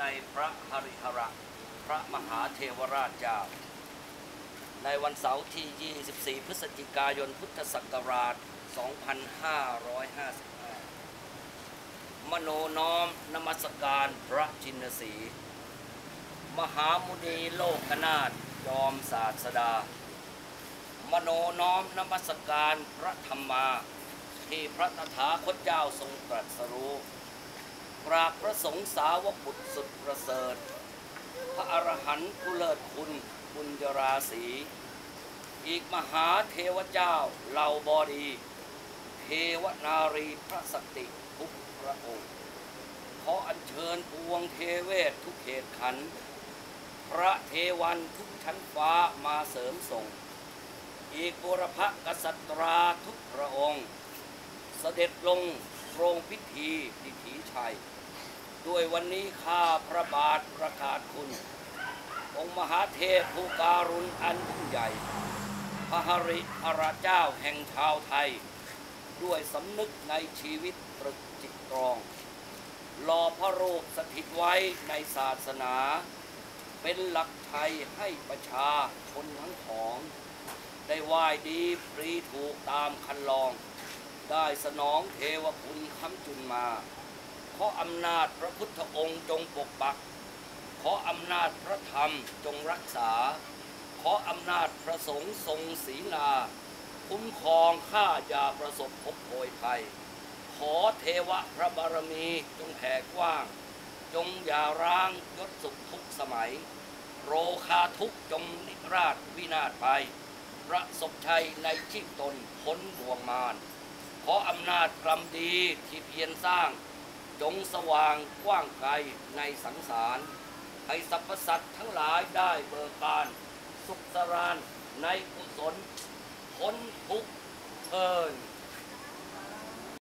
ในพระหริหระ พระมหาเทวราชเจ้า ในวันเสาร์ที่ 24 พฤศจิกายนพุทธศักราช 2555 มโนน้อมนมัสการพระจินสี มหามุนีโลกนาถจอมศาสดา มโนน้อมนมัสการพระธรรมา ที่พระตถาคตเจ้าทรงตรัสรู้าบพระสงฆ์สาวกบุตรสุดประเสริฐ พระอรหันต์ผู้เลิศคุณบุญยราศีอีกมหาเทวเจ้าเหล่าบอดี เทวนารีพระสติทุกพระองค์ขออัญเชิญปวงเทเวศทุกเขตขัน พระเทวันทุกชั้นฟ้ามาเสริมส่ง อีกบุรพกษัตราทุกพระองค์ เสด็จลงโรงพิธีดิถีชัย ด้วยวันนี้ข้าพระบาทประกาศคุณ องค์มหาเทพผู้การุณอันยิ่งใหญ่ พระหริหราเจ้าแห่งชาวไทย ด้วยสำนึกในชีวิตตรึกจิตตรองรอพระรูปสถิตไว้ในศาสนา เป็นหลักไทยให้ประชาชนทั้งของ ได้ไหว้ดีปรีถูกตามคันลอง ได้สนองเทวคุณคำจุนมา ออำนาจพระพุทธองค์จงปกปัก ขออำนาจพระธรรมจงรักษา ขออำนาจพระสงฆ์ทรงศีลา คุ้มครองข้าอย่าประสบพบโผยภัย ขอเทวะพระบารมีจงแผ่กว้าง จงอย่าร้างยศสุขทุกสมัย โรคาทุกจงนิราชวินาศไปประสบชัยในชีพตนพ้นบ่วงมารขออำนาจกรรมดีที่เพียรสร้าง จงสว่างกว้างไกลในสังสาร ให้สรรพสัตว์ทั้งหลายได้เบิกบาน สุขสรานในกุศลพ้นทุกข์เทิน